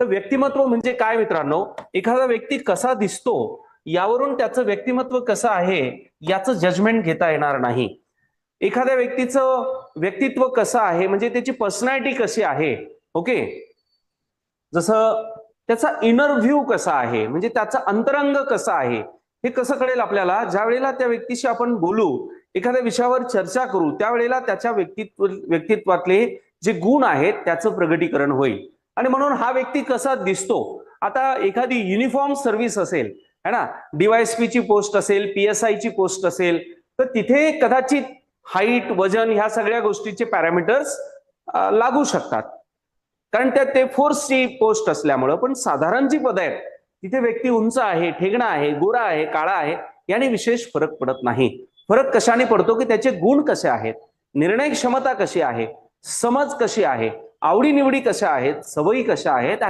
तर व्यक्तिमत्व म्हणजे काय मित्रांनो? एखादा व्यक्ती कसा दिसतो यावरून त्याचं व्यक्तिमत्व कसं आहे याचं जजमेंट घेता येणार नाही. एखाद्या व्यक्तीचं व्यक्तित्व कसं आहे म्हणजे त्याची पर्सनॅलिटी कशी आहे ओके जसं त्याचा इनर व्ह्यू कसा आहे म्हणजे त्याचा अंतरंग कसा आहे हे कसं कळेल आपल्याला? ज्या वेळेला त्या व्यक्तीशी आपण बोलू एखाद्या विषयावर चर्चा करू त्यावेळेला त्याच्या व्यक्तित्व व्यक्तित्वातले जे गुण आहेत त्याचं प्रगटीकरण होईल. आणि म्हणून हा व्यक्ती कसा दिसतो? आता एखादी युनिफॉर्म सर्व्हिस असेल है ना? डीवायएसपी ची पोस्ट असेल पीएसआय ची पोस्ट असेल तर तिथे कदाचित हाईट वजन ह्या सगळ्या गोष्टीचे पॅरामीटर्स लागू शकतात. कारण त्यात ते फोर्सची पोस्ट असल्यामुळं पण साधारण जी पद आहेत तिथे व्यक्ती उंच आहे ठेगणा आहे गोरा आहे काळा आहे याने विशेष फरक पडत नाही. फरक कशाने पडतो की त्याचे गुण कसे आहेत निर्णय क्षमता कशी आहे समज कशी आहे आवडीनिवडी कशा आहेत सवयी कशा आहेत